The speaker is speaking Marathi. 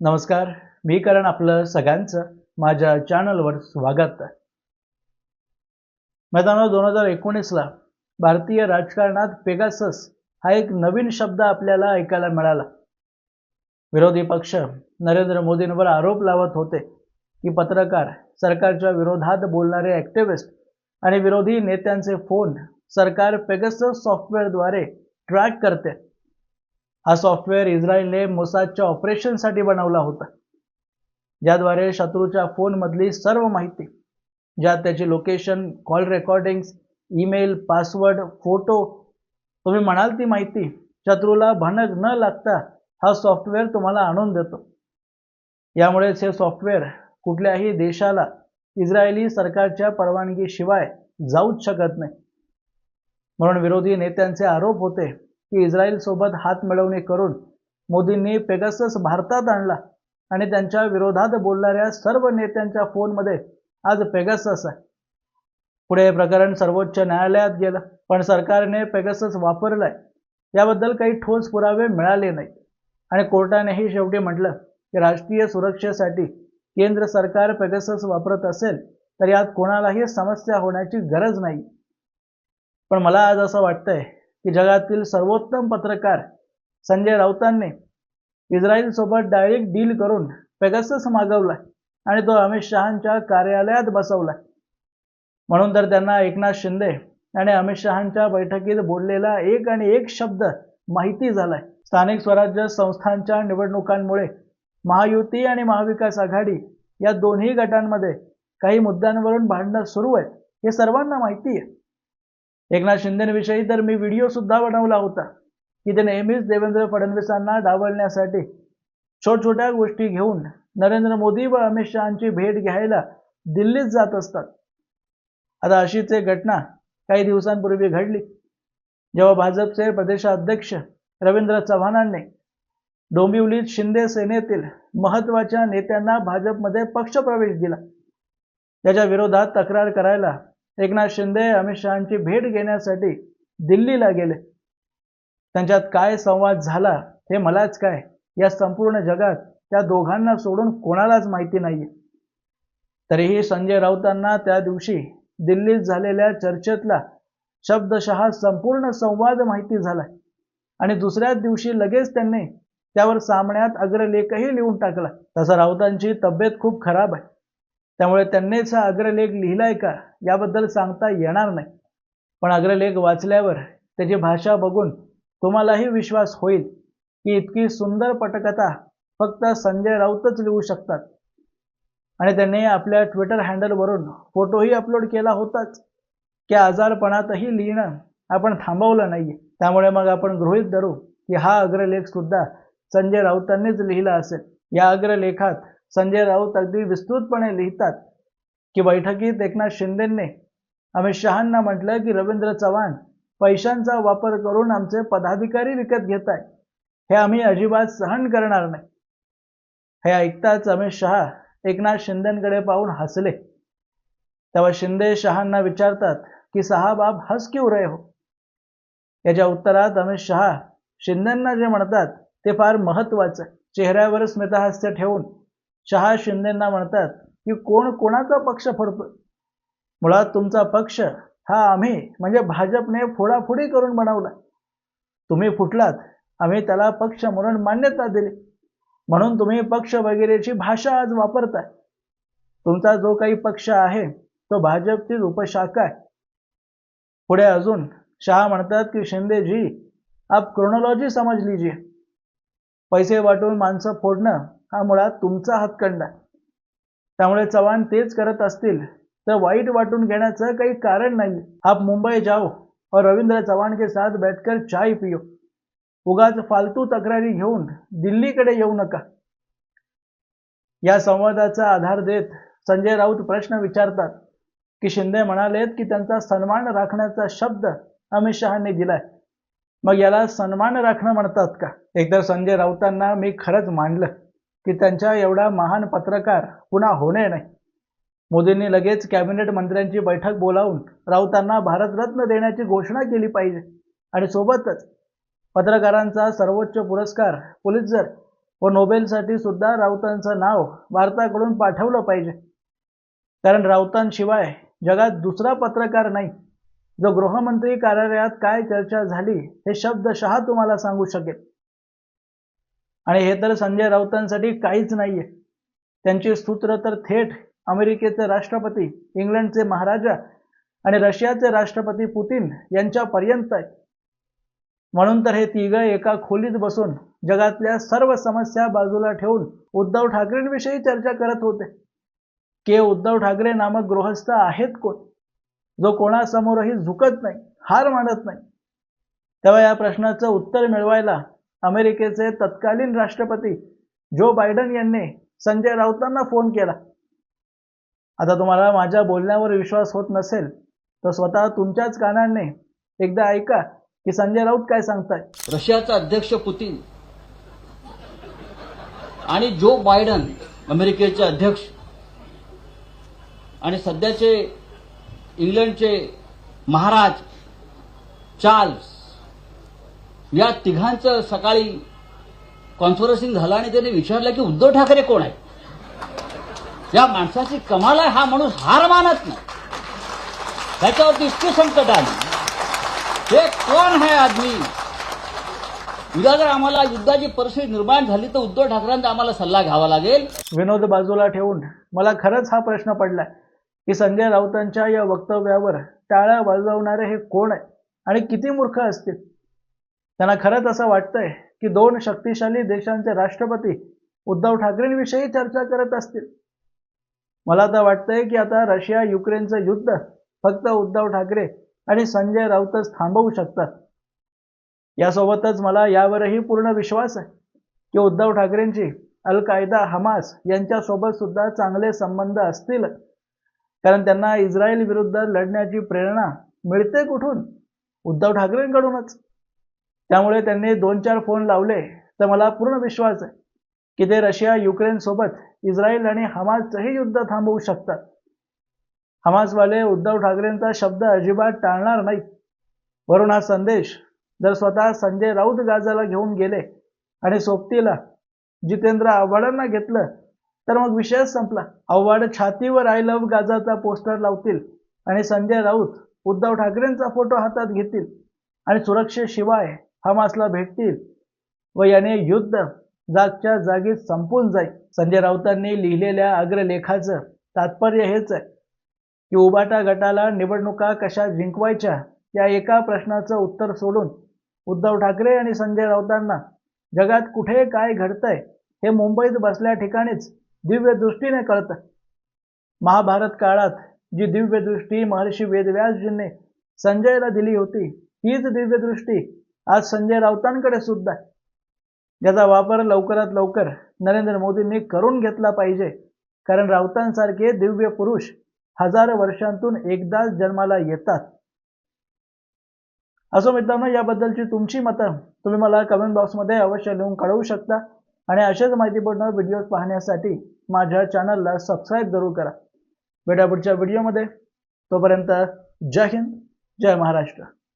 नमस्कार. मी करण आपलं सगळ्यांचं माझ्या चॅनलवर स्वागत आहे. मैदान दोन हजार एकोणीसला भारतीय राजकारणात पेगासस हा एक नवीन शब्द आपल्याला ऐकायला मिळाला. विरोधी पक्ष नरेंद्र मोदींवर आरोप लावत होते की पत्रकार सरकारच्या विरोधात बोलणारे ॲक्टिव्हिस्ट आणि विरोधी नेत्यांचे फोन सरकार पेगासस सॉफ्टवेअरद्वारे ट्रॅक करते. हा सॉफ्टवेअर इस्रायलने मोसादच्या ऑपरेशनसाठी बनवला होता. ज्याद्वारे शत्रूच्या फोनमधली सर्व माहिती ज्यात त्याची location call recordings email password photo तुम्ही म्हणाल ती माहिती शत्रूला भनक न लागता हा सॉफ्टवेअर तुम्हाला आणून देतो. यामुळेच हे सॉफ्टवेअर कुठल्याही देशाला इस्रायली सरकारच्या परवानगीशिवाय जाऊच शकत नाही. म्हणून विरोधी नेत्यांचे आरोप होते की इस्रायल सोबत हात मिळवणी करून मोदींनी पेगासस भारतात आणला आणि त्यांच्या विरोधात बोलणाऱ्या सर्व नेत्यांच्या फोनमध्ये आज पेगासस आहे. पुढे हे प्रकरण सर्वोच्च न्यायालयात गेलं पण सरकारने पेगासस वापरलाय. याबद्दल काही ठोस पुरावे मिळाले नाही आणि कोर्टानेही शेवटी म्हटलं की राष्ट्रीय सुरक्षेसाठी केंद्र सरकार पेगासस वापरत असेल तर यात कोणालाही समस्या होण्याची गरज नाही. पण मला आज असं वाटतंय की जगातील सर्वोत्तम पत्रकार संजय राऊतांनी इस्रायलसोबत डायरेक्ट डील करून पेगसस मागवला आणि तो अमित शहांच्या कार्यालयात बसवलाय. म्हणून तर त्यांना एकनाथ शिंदे आणि अमित शहांच्या बैठकीत बोललेला एक आणि एक शब्द माहिती झालाय. स्थानिक स्वराज्य संस्थांच्या निवडणुकांमुळे महायुती आणि महाविकास आघाडी या दोन्ही गटांमध्ये काही मुद्द्यांवरून भांडणं सुरू आहेत हे सर्वांना माहिती आहे. एकनाथ शिंदेविषयी तर मी व्हिडिओ सुद्धा बनवला होता की ते नेहमीच देवेंद्र फडणवीसांना डावलण्यासाठी छोट छोट्या गोष्टी घेऊन नरेंद्र मोदी व अमित शहाची भेट घ्यायला दिल्लीत जात असतात. आता अशीच एक घटना काही दिवसांपूर्वी घडली जेव्हा भाजपचे प्रदेशाध्यक्ष रवींद्र चव्हाणांनी डोंबिवलीत शिंदे सेनेतील महत्त्वाच्या नेत्यांना भाजपमध्ये पक्षप्रवेश दिला. त्याच्या विरोधात तक्रार करायला एकनाथ शिंदे अमित शहाची भेट घेण्यासाठी दिल्लीला गेले. त्यांच्यात काय संवाद झाला हे मलाच काय? या संपूर्ण जगात त्या दोघांना सोडून कोणालाच माहिती नाहीये. तरीही संजय राऊतांना त्या दिवशी दिल्लीत झालेल्या चर्चेतला शब्दशः संपूर्ण संवाद माहिती झालाय. आणि दुसऱ्याच दिवशी लगेच त्यांनी त्यावर सामन्यात अग्रलेखही लिहून टाकला. तसा राऊतांची तब्येत खूप खराब आहे. त्यामुळे त्यांनीच हा अग्रलेख लिहिलाय का? याबद्दल सांगता येणार नाही. पण अग्रलेख वाचल्यावर त्याची भाषा बघून तुम्हालाही विश्वास होईल की इतकी सुंदर पटकथा फक्त संजय राऊतच लिहू शकतात. आणि त्यांनी आपल्या ट्विटर हँडलवरून फोटोही अपलोड केला होताच. की आजारपणातही लिहिणं आपण थांबवलं नाहीये. त्यामुळे मग आपण गृहीत धरू की हा अग्रलेख सुद्धा संजय राऊतांनीच लिहिला असेल. या अग्रलेखात संजय राऊत अगदी विस्तृतपणे लिहितात. की बैठकीत एकनाथ शिंदेंनी अमित शहांना म्हटलं की रवींद्र चव्हाण पैशांचा वापर करून आमचे पदाधिकारी विकत घेत आहे हे आम्ही अजिबात सहन करणार नाही. हे ऐकताच अमित शहा एकनाथ शिंदेकडे पाहून हसले. तेव्हा शिंदे शहांना विचारतात की साहब आप हस क्यू रहे हो? याच्या उत्तरात अमित शहा शिंदेंना जे म्हणतात ते फार महत्वाचं चेहऱ्यावर स्मितहास्य ठेवून शहा शिंदेंना म्हणतात की कोण कोणाचा पक्ष फडतोय? मुळात तुमचा पक्ष हा आम्ही म्हणजे भाजपने फोडाफोडी करून बनवला. तुम्ही फुटलात आम्ही त्याला पक्ष म्हणून मान्यता दिली. म्हणून तुम्ही पक्ष वगैरेची भाषा आज वापरताय. तुमचा जो काही पक्ष आहे तो भाजपचीच उपशाखा आहे. पुढे अजून शहा म्हणतात की शिंदेजी आप क्रोनॉलॉजी समज लीजिए. पैसे वाटून माणसं फोडणं हा मुळात तुमचा हातखंडा त्यामुळे चव्हाण तेच करत असतील तर वाईट वाटून घेण्याचं काही कारण नाही. आप मुंबई जाओ और रवींद्र चव्हाण के साथ बैठकर चाय पियो. उगाच फालतू तक्रारी घेऊन दिल्लीकडे येऊ नका. या संवादाचा आधार देत संजय राऊत प्रश्न विचारतात की शिंदे म्हणालेत की त्यांचा सन्मान राखण्याचा शब्द अमित शहानी दिलाय. मग याला सन्मान राखणं म्हणतात का? एकतर संजय राऊतांना मी खरंच मांडलं की त्यांच्या एवढा महान पत्रकार पुन्हा होणे नाही. मोदींनी लगेच कॅबिनेट मंत्र्यांची बैठक बोलावून राऊतांना भारतरत्न देण्याची घोषणा केली पाहिजे. आणि सोबतच पत्रकारांचा सर्वोच्च पुरस्कार पुलित्झर व नोबेलसाठी सुद्धा राऊतांचं नाव भारताकडून पाठवलं पाहिजे. कारण राऊतांशिवाय जगात दुसरा पत्रकार नाही. जो गृहमंत्री कार्यालयात काय चर्चा झाली हे शब्दशहा तुम्हाला सांगू शकेल आणि हे तर संजय राऊतांसाठी काहीच नाहीये. त्यांचे सूत्र तर थेट अमेरिकेचे राष्ट्रपती इंग्लंडचे महाराजा आणि रशियाचे राष्ट्रपती पुतीन यांच्यापर्यंत आहे. म्हणून तर हे तिघं एका खोलीत बसून जगातल्या सर्व समस्या बाजूला ठेवून उद्धव ठाकरेंविषयी चर्चा करत होते. के उद्धव ठाकरे नामक गृहस्थ आहेत कोण? जो कोणासमोरही झुकत नाही हार मानत नाही. तेव्हा या प्रश्नाचं उत्तर मिळवायला अमेरिकेचे तत्कालीन राष्ट्रपती जो बायडन यांनी संजय राऊतांना फोन केला. आता तुम्हाला माझ्या बोलण्यावर विश्वास होत नसेल तर स्वतः तुमच्याच कानाने एकदा ऐका की संजय राऊत काय सांगताय. रशियाचा अध्यक्ष पुतीन आणि जो बायडन अमेरिकेचे अध्यक्ष आणि सध्याचे इंग्लंडचे महाराज चार्ल्स या तिघांचं सकाळी कॉन्फरन्सिंग झालं आणि त्यांनी विचारलं की उद्धव ठाकरे कोण आहे या माणसाची कमाल आहे हा माणूस हार मानत नाही. त्याच्यावरती इतकी संकट आली. हे कोण आहे आदमी? उद्या जर आम्हाला युद्धाची परिस्थिती निर्माण झाली तर उद्धव ठाकरेंचा आम्हाला सल्ला घ्यावा लागेल. विनोद बाजूला ठेवून मला खरंच हा प्रश्न पडलाय की संजय राऊतांच्या या वक्तव्यावर टाळ्या वाजवणारे हे कोण आहे? आणि किती मूर्ख असतील? त्यांना खरंच असं वाटतंय की दोन शक्तिशाली देशांचे राष्ट्रपती उद्धव ठाकरेंविषयी चर्चा करत असतील. मला तर वाटतंय की आता रशिया युक्रेनचं युद्ध फक्त उद्धव ठाकरे आणि संजय राऊतच थांबवू शकतात. यासोबतच मला यावरही पूर्ण विश्वास आहे की उद्धव ठाकरेंची अल कायदा हमास यांच्यासोबत सुद्धा चांगले संबंध असतील. कारण त्यांना इस्रायल विरुद्ध लढण्याची प्रेरणा मिळते कुठून? उद्धव ठाकरेंकडूनच. त्यामुळे त्यांनी दोन चार फोन लावले तर मला पूर्ण विश्वास आहे की ते रशिया युक्रेन सोबत इस्रायल आणि हमासचंही युद्ध थांबवू शकतात. हमासवाले उद्धव ठाकरेंचा शब्द अजिबात टाळणार नाही वरून हा संदेश जर स्वतः संजय राऊत गाजाला घेऊन गेले आणि सोबतीला जितेंद्र आव्हाडांना घेतलं तर मग विषयच संपला. आव्हाड छातीवर आय लव्ह गाजाचा पोस्टर लावतील आणि संजय राऊत उद्धव ठाकरेंचा फोटो हातात घेतील आणि सुरक्षेशिवाय हमासला भेटतील व याने युद्ध जागच्या जागी संपून जाईल. संजय राऊतांनी लिहिलेल्या अग्रलेखाचं तात्पर्य हेच आहे की उबाटा गटाला निवडणुका कशा जिंकवायच्या या एका प्रश्नाचं उत्तर सोडून उद्धव ठाकरे आणि संजय राऊतांना जगात कुठे काय घडतंय हे मुंबईत बसल्या ठिकाणीच दिव्य दृष्टीने कळतं. महाभारत काळात जी दिव्यदृष्टी महर्षी वेदव्यासजींनी संजयला दिली होती तीच दिव्यदृष्टी आज संजय राऊतांकडे सुद्धा याचा वापर लवकरात लवकर नरेंद्र मोदींनी करून घेतला पाहिजे. कारण राऊतांसारखे दिव्य पुरुष हजार वर्षांतून एकदाच जन्माला येतात. असो मित्रांनो याबद्दलची तुमची मतं तुम्ही मला कमेंट बॉक्समध्ये अवश्य लिहून कळवू शकता. आणि अशाच माहितीपूर्ण व्हिडिओज पाहण्यासाठी माझ्या चॅनलला सबस्क्राईब जरूर करा. भेटा पुढच्या व्हिडिओमध्ये तोपर्यंत जय हिंद जय महाराष्ट्र.